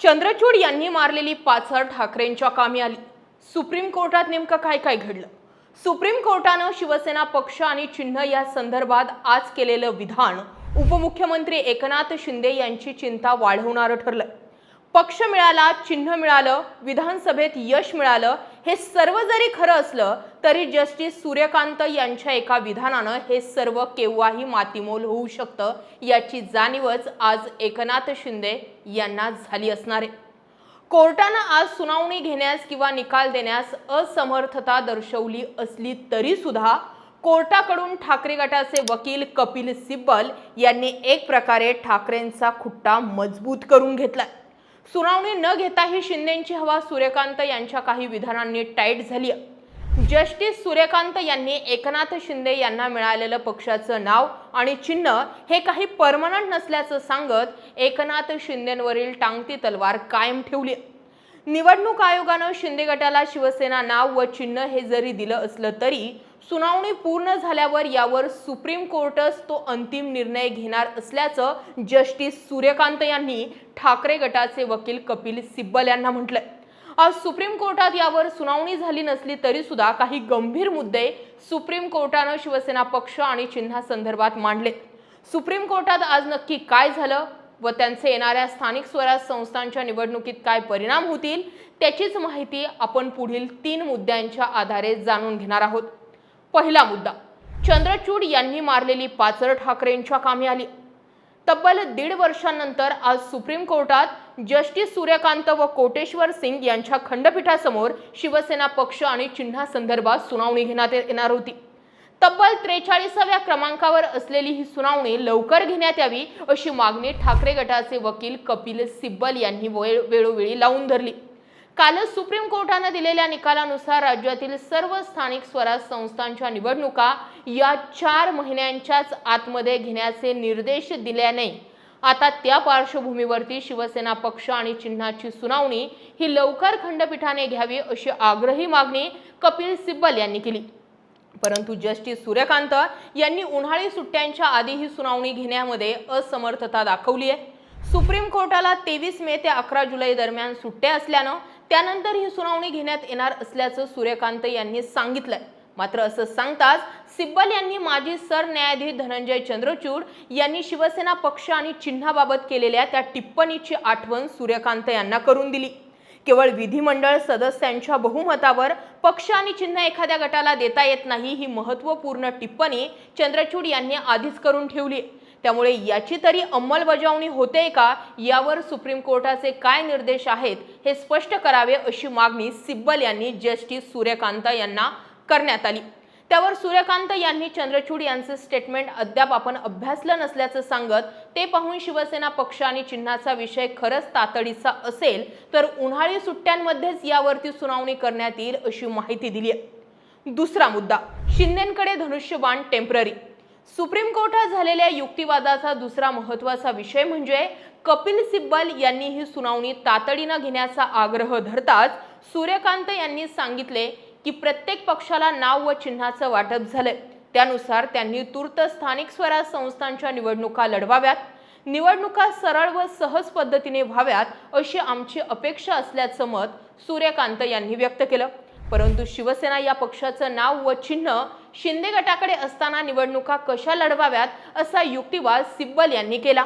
चंद्रचूड यांनी मारलेली पाचर ठाकरेंच्या कामी आली. सुप्रीम कोर्टात नेमकं काय काय घडलं? सुप्रीम कोर्टानं शिवसेना पक्ष आणि चिन्ह या संदर्भात आज केलेलं विधान उपमुख्यमंत्री एकनाथ शिंदे यांची चिंता वाढवणारं ठरलं पक्ष मिळाला चिन्ह मिळालं विधानसभेत यश मिळालं हे सर्व जरी खरं असलं तरी जस्टिस सूर्यकांत यांच्या एका विधानानं हे सर्व केव्हाही मातीमोल होऊ शकतं याची जाणीवच आज एकनाथ शिंदे यांना झाली असणार आहे. कोर्टानं आज सुनावणी घेण्यास किंवा निकाल देण्यास असमर्थता दर्शवली असली तरी सुद्धा कोर्टाकडून ठाकरे गटाचे वकील कपिल सिब्बल यांनी एक प्रकारे ठाकरेंचा खुट्टा मजबूत करून घेतलाय. सुनावणी न घेताही शिंदेची हवा सूर्यकांत यांच्या काही विधानांनी टाईट झाली आहे. जस्टिस सूर्यकांत यांनी एकनाथ शिंदे यांना मिळालेलं पक्षाचं नाव आणि चिन्ह हे काही परमनंट नसल्याचं सांगत एकनाथ शिंदेवरील टांगती तलवार कायम ठेवली निवडणूक आयोगानं शिंदे गटाला शिवसेना नाव व चिन्ह हे जरी दिलं असलं तरी सुनावणी पूर्ण झाल्यावर यावर सुप्रीम कोर्टच तो अंतिम निर्णय घेणार असल्याचं जस्टिस सूर्यकांत यांनी ठाकरे गटाचे वकील कपिल सिब्बल यांना म्हटलंय. आज सुप्रीम कोर्टात यावर सुनावणी झाली नसली तरी सुद्धा काही गंभीर मुद्दे सुप्रीम कोर्टानं शिवसेना पक्ष आणि चिन्हासंदर्भात मांडले. सुप्रीम कोर्टात आज नक्की काय झालं व त्यांचे येणाऱ्या स्थानिक स्वराज संस्थांच्या निवडणुकीत काय परिणाम होतील त्याचीच माहिती आपण पुढील तीन मुद्द्यांच्या आधारे जाणून घेणार आहोत. पहिला मुद्दा. चंद्रचूड यांनी मारलेली पाचर ठाकरेंच्या कामी आली. तब्बल दीड वर्षांनंतर आज सुप्रीम कोर्टात जस्टिस सूर्यकांत व कोटेश्वर सिंग यांच्या खंडपीठासमोर शिवसेना पक्ष आणि चिन्हासंदर्भात सुनावणी घेण्यात येणार होती. तब्बल त्रेचाळीसाव्या क्रमांकावर असलेली ही सुनावणी लवकर घेण्यात यावी अशी मागणी ठाकरे गटाचे वकील कपिल सिब्बल यांनी वेळ वेळोवेळी लावून धरली. कालच सुप्रीम कोर्टानं दिलेल्या निकालानुसार राज्यातील सर्व स्थानिक स्वराज संस्थांच्या निवडणुका या चार महिन्यांच्याच आतमध्ये घेण्याचे निर्देश दिल्याने आता त्या पार्श्वभूमीवरती शिवसेना पक्ष आणि चिन्हाची सुनावणी ही लवकर खंडपीठाने घ्यावी अशी आग्रही मागणी कपिल सिब्बल यांनी केली. परंतु जस्टिस सूर्यकांत यांनी उन्हाळी सुट्ट्यांच्या आधी ही सुनावणी घेण्यामध्ये असमर्थता दाखवली आहे सुप्रीम कोर्टाला तेवीस मे ते अकरा जुलै दरम्यान सुट्ट्या असल्यानं त्यानंतर ही सुनावणी घेण्यात येणार असल्याचं सूर्यकांत यांनी सांगितलंय. मात्र असं सांगताच सिब्बल यांनी माजी सरन्यायाधीश धनंजय चंद्रचूड यांनी शिवसेना पक्ष आणि चिन्हाबाबत केलेल्या त्या टिप्पणीची आठवण सूर्यकांत यांना करून दिली. केवळ विधिमंडळ सदस्यांच्या बहुमतावर पक्ष आणि चिन्ह एखाद्या गटाला देता येत नाही ही महत्त्वपूर्ण टिप्पणी चंद्रचूड यांनी आधीच करून ठेवली त्यामुळे याची तरी अंमलबजावणी होते का? यावर सुप्रीम कोर्टाचे काय निर्देश आहेत? हे स्पष्ट करावे अशी मागणी सिब्बल यांनी जस्टिस सूर्यकांत यांना करण्यात आली. त्यावर सूर्यकांत यांनी चंद्रचूड यांचे स्टेटमेंट अद्याप आपण अभ्यासलं नसल्याचं सांगत ते पाहून शिवसेना पक्ष आणि चिन्हाचा विषय खरंच तातडीचा असेल तर उन्हाळी सुट्ट्यांमध्येच यावरती सुनावणी करण्यात येईल अशी माहिती दिली आहे दुसरा मुद्दा शिंदेकडे धनुष्यबाण टेंपररी सुप्रीम कोर्टात झालेल्या युक्तिवादाचा दुसरा महत्त्वाचा विषय म्हणजे कपिल सिब्बल यांनी ही सुनावणी तातडीनं घेण्याचा आग्रह धरताच सूर्यकांत यांनी सांगितले की प्रत्येक पक्षाला नाव व चिन्हाचं वाटप झालंय. त्यानुसार त्यांनी तूर्त स्थानिक स्वराज संस्थांच्या निवडणुका लढवाव्यात. निवडणुका सरळ व सहज पद्धतीने व्हाव्यात अशी आमची अपेक्षा असल्याचं मत सूर्यकांत यांनी व्यक्त केलं. परंतु शिवसेना या पक्षाचं नाव व चिन्ह शिंदे गटाकडे असताना निवडणुका कशा लढवाव्यात असा युक्तिवाद सिब्बल यांनी केला.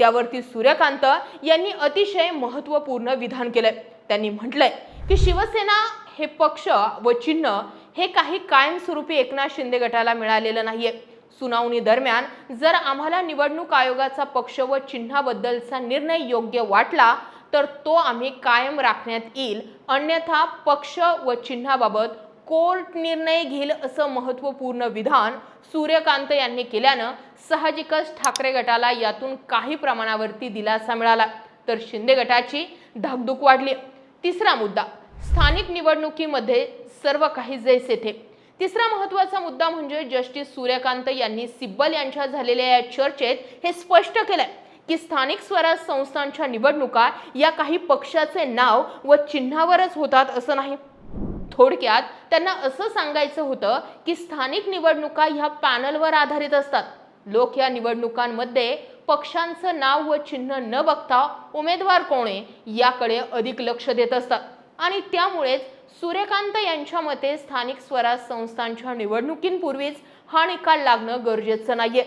त्यावरती सूर्यकांत यांनी अतिशय महत्त्वपूर्ण विधान केलंय. त्यांनी म्हटलंय की शिवसेना हे पक्ष व चिन्ह हे काही कायमस्वरूपी एकनाथ शिंदे गटाला मिळालेलं नाहीये. सुनावणी दरम्यान जर आम्हाला निवडणूक आयोगाचा पक्ष व चिन्हाबद्दलचा निर्णय योग्य वाटला तर तो आम्ही कायम राखण्यात येईल. अन्यथा पक्ष व चिन्हाबाबत कोर्ट निर्णय घेईल असं महत्त्वपूर्ण विधान सूर्यकांत यांनी केल्यानं साहजिकच ठाकरे गटाला यातून काही प्रमाणावरती दिलासा मिळाला. तर शिंदे गटाची धाकधूक वाढली. तिसरा मुद्दा स्थानिक निवडणुकीमध्ये सर्व काही जैसे थे. तिसरा महत्त्वाचा मुद्दा म्हणजे जस्टिस सूर्यकांत यांनी सिब्बल यांच्या झालेल्या या चर्चेत हे स्पष्ट केलंय की स्थानिक स्वराज संस्थांच्या निवडणुका या काही पक्षाचे नाव व चिन्हावरच होतात असं नाही. थोडक्यात त्यांना असं सांगायचं होतं की स्थानिक निवडणुका ह्या पॅनलवर आधारित असतात. लोक या निवडणुकांमध्ये पक्षांचं नाव व चिन्ह न बघता उमेदवार कोण आहे याकडे अधिक लक्ष देत असतात. आणि त्यामुळेच सूर्यकांत यांच्या मते स्थानिक स्वराज संस्थांच्या निवडणुकींपूर्वीच हा निकाल लागणं गरजेचं नाहीये.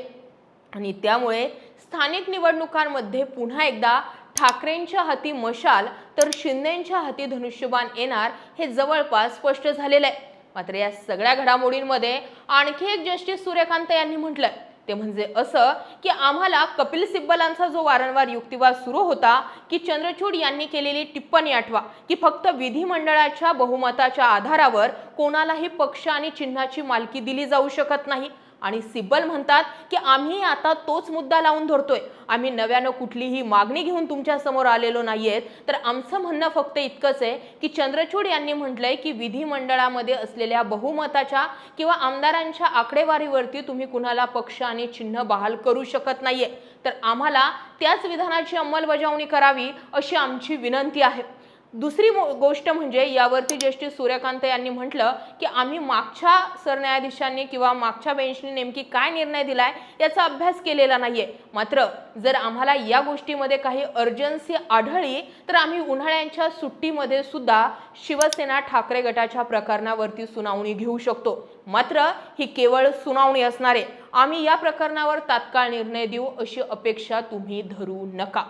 आणि त्यामुळे स्थानिक निवडणुकांमध्ये पुन्हा एकदा ठाकरेंच्या हाती मशाल तर शिंदेच्या हाती धनुष्यबाण येणार हे जवळपास स्पष्ट झालेलं आहे. मात्र या सगळ्या घडामोडींमध्ये आणखी एक जस्टिस सूर्यकांत यांनी म्हटलंय. ते म्हणजे असं की आम्हाला कपिल सिब्बलांचा जो वारंवार युक्तिवाद सुरू होता की चंद्रचूड यांनी केलेली टिप्पणी आठवा की फक्त विधिमंडळाच्या बहुमताच्या आधारावर कोणालाही पक्ष आणि चिन्हाची मालकी दिली जाऊ शकत नाही. आणि सिब्बल म्हणतात की आम्ही आता तोच मुद्दा लावून धरतोय. आम्ही नव्यानं कुठलीही मागणी घेऊन तुमच्यासमोर आलेलो नाहीयेत. तर आमचं म्हणणं फक्त इतकंच आहे की चंद्रचूड यांनी म्हटलंय की विधिमंडळामध्ये असलेल्या बहुमताच्या किंवा आमदारांच्या आकडेवारीवरती तुम्ही कुणाला पक्ष आणि चिन्ह बहाल करू शकत नाहीये. तर आम्हाला त्याच विधानाची अंमलबजावणी करावी अशी आमची विनंती आहे. दुसरी मो- गोष्ट म्हणजे यावरती जस्टिस सूर्यकांत यांनी म्हटलं की आम्ही मागच्या सरन्यायाधीशांनी किंवा मागच्या बेंचने नेमकी काय निर्णय दिलाय याचा अभ्यास केलेला नाहीये. मात्र जर आम्हाला या गोष्टीमध्ये काही अर्जन्सी आढळली तर आम्ही उन्हाळ्याच्या सुट्टीमध्ये सुद्धा शिवसेना ठाकरे गटाच्या प्रकरणावरती सुनावणी घेऊ शकतो. मात्र ही केवळ सुनावणी असणार. आहे आम्ही या प्रकरणावर तात्काळ निर्णय देऊ अशी अपेक्षा तुम्ही धरू नका.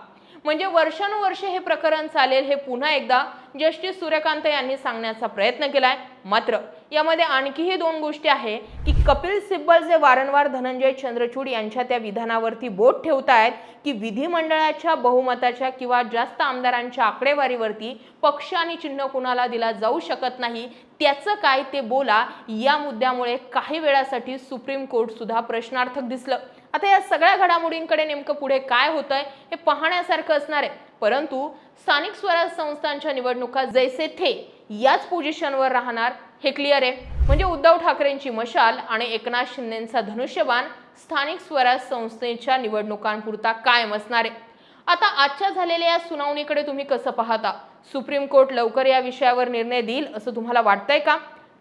म्हणजे वर्षानुवर्षे हे प्रकरण चालेल हे पुन्हा एकदा जस्टिस सूर्यकांत यांनी सांगण्याचा प्रयत्न केलाय. मात्र यामध्ये आणखीही दोन गोष्टी आहे की कपिल सिब्बल जे वारंवार धनंजय चंद्रचूड यांच्या त्या विधानावरती बोट ठेवतायत की विधिमंडळाच्या बहुमताच्या किंवा जास्त आमदारांच्या आकडेवारीवरती पक्ष आणि चिन्ह कुणाला दिला जाऊ शकत नाही त्याचं काय ते बोला या मुद्द्यामुळे काही वेळासाठी सुप्रीम कोर्टसुद्धा प्रश्नार्थक दिसलं. आता या सगळ्या घडामोडींकडे नेमकं पुढे काय होतंय हे पाहण्यासारखं असणार आहे. परंतु स्थानिक स्वराज संस्थांच्या निवडणुका जैसे थे याच पोझिशनवर राहणार हे क्लिअर आहे. म्हणजे उद्धव ठाकरेंची मशाल आणि एकनाथ शिंदेचा धनुष्यबाण स्थानिक स्वराज संस्थेच्या निवडणुकांपुरता कायम असणार आहे. आता आजच्या झालेल्या या सुनावणीकडे तुम्ही कसं पाहता? सुप्रीम कोर्ट लवकर या विषयावर निर्णय देईल असं तुम्हाला वाटतंय का?